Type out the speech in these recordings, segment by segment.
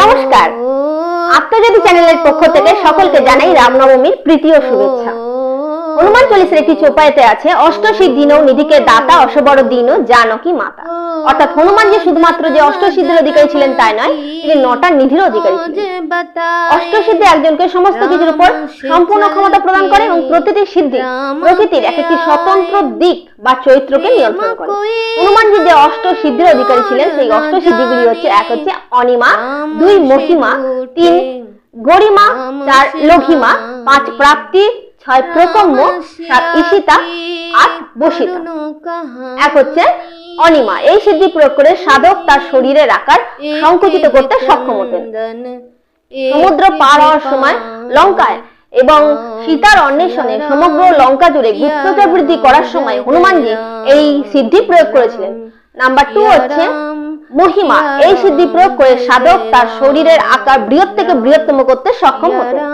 নমস্কার। আত্মজ্যোতি চ্যানেলের পক্ষ থেকে সকলকে জানাই রামনবমীর প্রীতি ও শুভেচ্ছা। হনুমান চল্লিশের একটি চোপাইতে আছে অষ্টসিদ্ধি নৌ নিধিকে দাতা, অসবর দিন জানকী মাতা। অর্থাৎ হনুমান যে শুধুমাত্র যে অষ্টসিদ্ধির অধিকারী ছিলেন তাই নয়, তিনি নটা নিধির অধিকারী অষ্টসিদ্ধি একজনকে সমস্ত কিছুর উপর সম্পূর্ণ ক্ষমতা প্রদান করে এবং প্রতিটি সিদ্ধি, প্রকৃতির এক একটি স্বতন্ত্র দিক বা চরিত্রকে নিয়ন্ত্রণ করে। হনুমানজি যে অষ্ট সিদ্ধির অধিকারী ছিলেন, সেই অষ্ট সিদ্ধিগুলি হচ্ছে, এক হচ্ছে অনিমা, দুই মহিমা, তিন গরিমা, চার লঘিমা, পাঁচ প্রাপ্তি ছয় প্রকম্য সাত ঈশিতা আট বসিতা এক হচ্ছে অনিমা। এই সিদ্ধি প্রয়োগ করে সাধক তার শরীরের আকার সংকুচিত করতে সক্ষম হতেন। সমুদ্র পার হওয়ার সময় লঙ্কায় এবং সীতার অন্বেষণে সমগ্র লঙ্কা জুড়ে গুপ্তচর বৃদ্ধি করার সময় হনুমানজি এই সিদ্ধি প্রয়োগ করেছিলেন। নাম্বার টু হচ্ছে মহিমা। এই সিদ্ধি প্রয়োগ করে সাধক তার শরীরের আকার বৃহৎ থেকে বৃহত্তম করতে সক্ষম হতেন।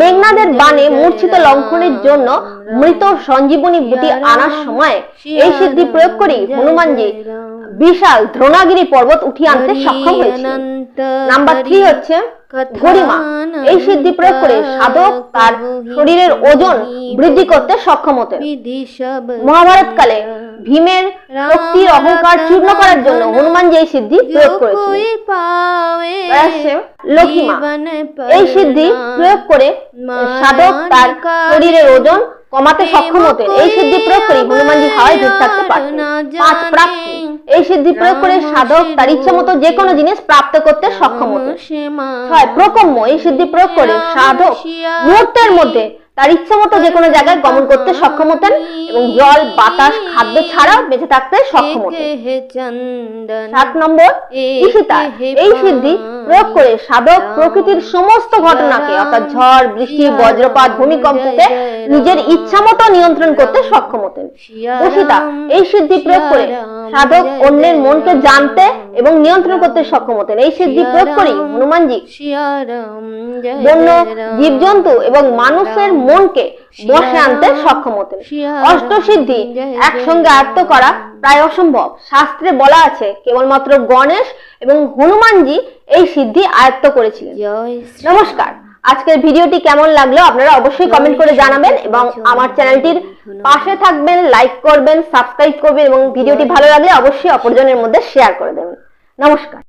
মেঘনাদের বানে মূর্ছিত লঙ্ঘনের জন্য মৃত সঞ্জীবনী বুটি আনার সময় এই সিদ্ধি প্রয়োগ করেই হনুমানজি বিশাল দ্রোণাগিরি পর্বত উঠিয়ে আনতে সক্ষম হয়েছিলেন নাম্বার থ্রি হচ্ছে গরিমা। এই সিদ্ধি প্রয়োগ করে সাধক তার শরীরের ওজন বৃদ্ধি করতে সক্ষম হতেন মহাভারত কালে ভীমের শক্তির অহংকার চূর্ণ করার জন্য হনুমানজি এই সিদ্ধি প্রয়োগ করেছিলেন লঘিমা এই সিদ্ধি প্রয়োগ করে সাধক তার শরীরের ওজন কমাতে সক্ষম হতেন এই সিদ্ধি প্রয়োগ করে হনুমানজি হাওয়ায় ভেসে থাকতে পারতেন। পাঁচ প্রাপ্তি। এই সিদ্ধি প্রয়োগ করে সাধক তার ইচ্ছা মতো যে কোনো জিনিস প্রাপ্ত করতে সক্ষম হতেন। ছয় প্রকম্য। এই সিদ্ধি প্রয়োগ করে সাধক মুহূর্তের মধ্যে তার ইচ্ছা মতো যে কোনো জায়গায় গমন করতে সক্ষম হতেন এবং জল বাতাস খাদ্য ছাড়াও বেঁচে থাকতে সক্ষম হতেন। সাত নম্বর এই সিদ্ধি প্রয়োগ করে সাধক প্রকৃতির সমস্ত ঘটনাকে, অর্থাৎ ঝড়, বৃষ্টি, বজ্রপাত, ভূমিকম্পকে নিজের ইচ্ছা মতো নিয়ন্ত্রণ করতে সক্ষম হতেন। উষিতা এই সিদ্ধি প্রয়োগ করে সাধক অন্যের মনকে জানতে এবং নিয়ন্ত্রণ করতে সক্ষম হতেন। এই সিদ্ধি প্রয়োগ করেই হনুমানজি বন্য জীবজন্তু এবং মানুষের মনকে বসে আনতে সক্ষম হতেন। অষ্টসিদ্ধি একসঙ্গে আয়ত্ত করা প্রায় অসম্ভব। শাস্ত্রে বলা আছে কেবলমাত্র গণেশ এবং হনুমানজি এই সিদ্ধি আয়ত্ত করেছিলেন। নমস্কার। আজকের ভিডিওটি কেমন লাগল আপনারা অবশ্যই কমেন্ট করে জানাবেন এবং আমার চ্যানেলটির পাশে থাকবেন লাইক করবেন সাবস্ক্রাইব করবেন এবং ভিডিওটি ভালো লাগলে অবশ্যই অপরজনের মধ্যে শেয়ার করে দেবেন। নমস্কার।